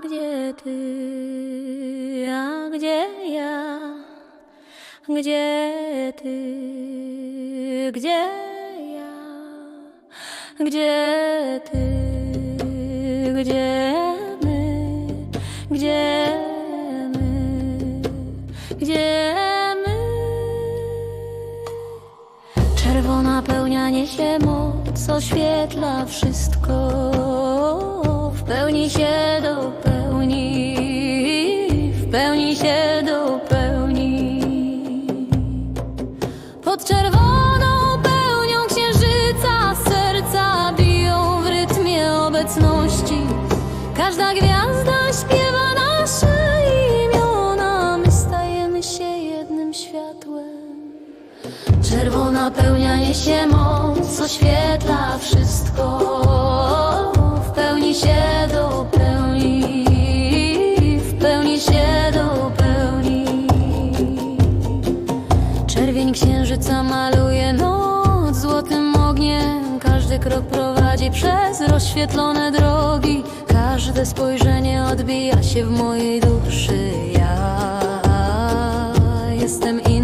Gdzie ty? A gdzie ja? Gdzie ty? Gdzie ja? Gdzie ty? Gdzie my? Gdzie my? Gdzie my? Czerwona pełnia niesie moc, oświetla wszystko, w pełni się dopełni, w pełni się dopełni. Pod czerwoną pełnią księżyca serca biją w rytmie obecności. Każda gwiazda śpiewa nasze imiona, my stajemy się jednym światłem. Czerwona pełnia niesie moc, oświetla wszystko, przez rozświetlone drogi, każde spojrzenie odbija się w mojej duszy. Ja jestem innym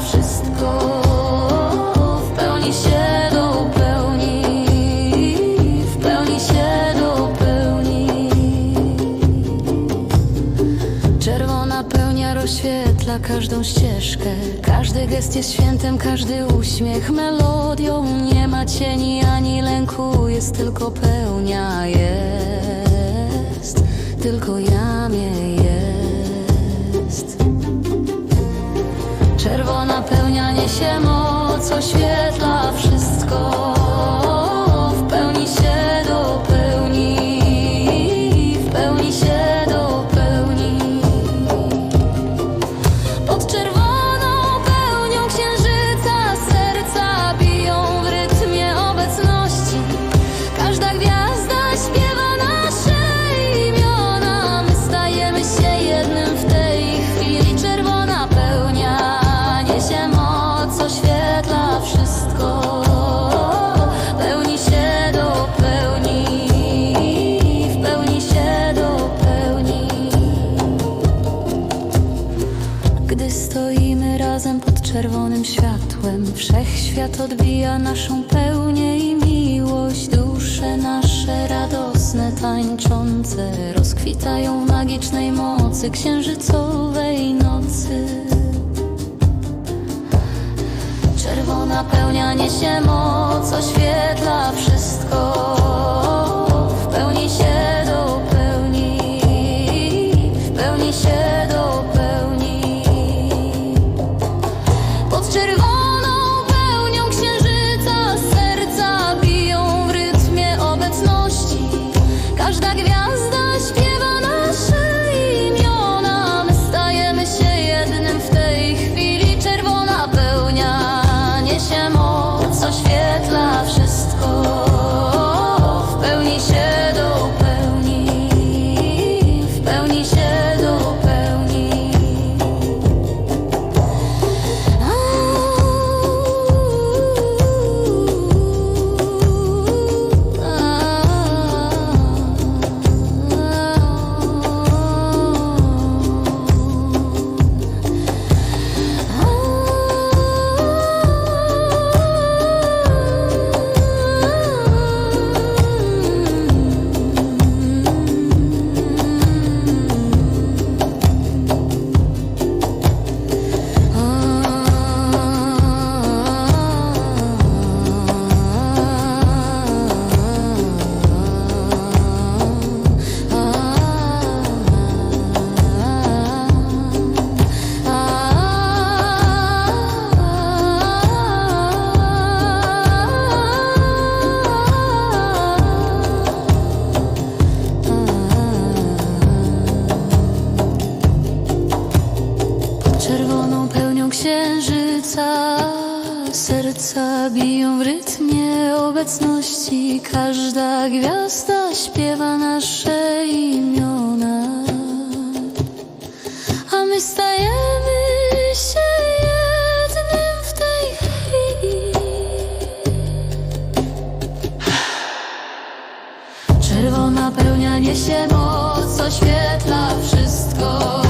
wszystko. W pełni się dopełni, w pełni się dopełni. Czerwona pełnia rozświetla każdą ścieżkę. Każdy gest jest świętem, każdy uśmiech melodią. Nie ma cieni ani lęku, jest tylko pełnia. Jest tylko jamie Czerwona pełnia niesie moc, oświetla wszystko. Razem pod czerwonym światłem, wszechświat odbija naszą pełnię i miłość. Dusze nasze radosne, tańczące, rozkwitają w magicznej mocy księżycowej nocy. Czerwona pełnia niesie moc, oświetla serca biją w rytmie obecności. Każda gwiazda śpiewa nasze imiona. A my stajemy się jednym w tej chwili. Czerwona pełnia niesie moc, oświetla wszystko.